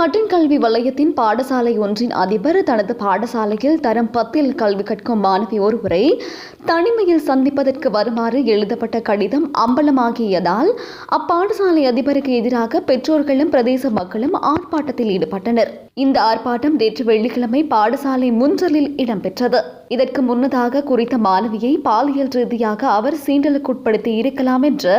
ஹட்டன் கல்வி வலயத்தின் பாடசாலை ஒன்றின் அதிபர் தனது பாடசாலையில் தரம் பத்தில் கல்வி கற்கும் மாணவி ஒருவரை தனிமையில் சந்திப்பதற்கு வருமாறு எழுதப்பட்ட கடிதம் அம்பலமாகியதால் அப்பாடசாலை அதிபருக்கு எதிராக பெற்றோர்களும் பிரதேச மக்களும் ஆர்ப்பாட்டத்தில் ஈடுபட்டனர். இந்த ஆர்ப்பாட்டம் நேற்று வெள்ளிக்கிழமை பாடசாலை முன்றலில் இடம்பெற்றது. இதற்கு முன்னதாக குறித்த மாணவியை பாலியல் ரீதியாக அவர் சீண்டலுக்குட்படுத்தி இருக்கலாம் என்ற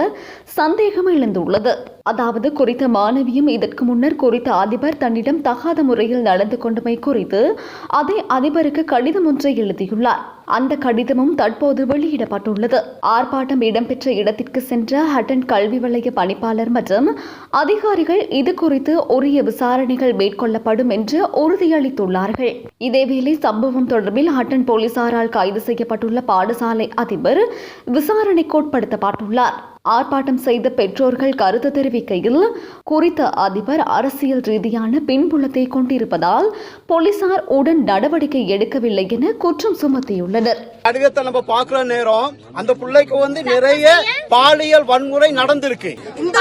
சந்தேகம் எழுந்துள்ளது. அதாவது குறித்த மாணவியும் இதற்கு முன்னர் குறித்த அதிபர் தன்னிடம் தகாத முறையில் நடந்து கொண்டமை குறித்து அதே அதிபருக்கு கடிதம் ஒன்றை எழுதியுள்ளார். அந்த கடிதமும் தற்போது வெளியிடப்பட்டுள்ளது. ஆர்ப்பாட்டம் இடம்பெற்ற இடத்திற்கு சென்ற ஹட்டன் கல்வி வலய பணிப்பாளர் மற்றும் அதிகாரிகள் இது குறித்து உரிய விசாரணைகள் மேற்கொள்ளப்படும் என்று உறுதியளித்துள்ளார்கள். இதேவேளை சம்பவம் தொடர்பில் ஹட்டன் போலீசாரால் கைது செய்யப்பட்டுள்ள பாடசாலை அதிபர் விசாரணைக்குட்படுத்தப்பட்டுள்ளார் ஆர்ப்பாட்டம் செய்த பெற்றோர்கள் கருத்து தெரிவிக்கையில் குறித்த அதிபர் அரசியல் ரீதியான பின்புலத்தை கொண்டிருப்பதால் போலீசார் உடன் நடவடிக்கை எடுக்கவில்லை என குற்றம் சுமத்தியுள்ளனர். கடிதத்தை நம்ம பாக்குற நேரம் அந்த பிள்ளைக்கு வந்து நிறைய பாலியல் வன்முறை நடந்திருக்கு. இந்த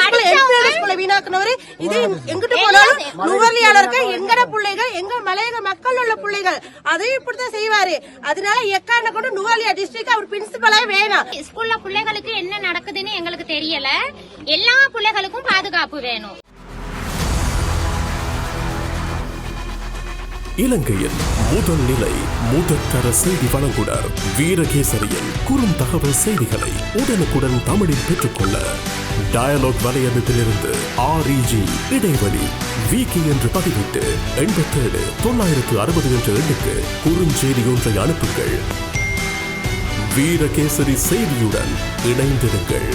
வீணாக்குனவரு? இது எங்கிட்டு போனாலும் நுவர்லியாளருக்கு எங்கட பிள்ளைகள் எங்க மலையக மக்கள் உள்ள பிள்ளைகள். அதையும் இப்படித்தான் செய்வாரு. அதனால எக்காண்ட கொண்டு நுவர்லியா டிஸ்ட்ரிக்ட் அவர் பிரின்சிபலே வேணாம். ஸ்கூல்ல எல்லா பிள்ளைகளுக்கும் பாதுகாப்பு வேணும். இலங்கையின் முதல் நிலை முதற்கர செய்தி வழங்குனர் வீரகேசரியின் குறும் தகவல் செய்திகளை உடனுக்குடன் தமிழில் பெற்றுக்கொள்ள. டயலாக் வலையமைப்பிலிருந்து ஆர்இஜி இடைவெளி விகி என்று பதிவிட்டு எண்பத்தேழு தொள்ளாயிரத்து அறுபது என்ற எண்ணுக்கு குறுஞ்செய்தி ஒன்றை அனுப்புங்கள். வீரகேசரி செய்தியுடன் இணைந்திருங்கள்.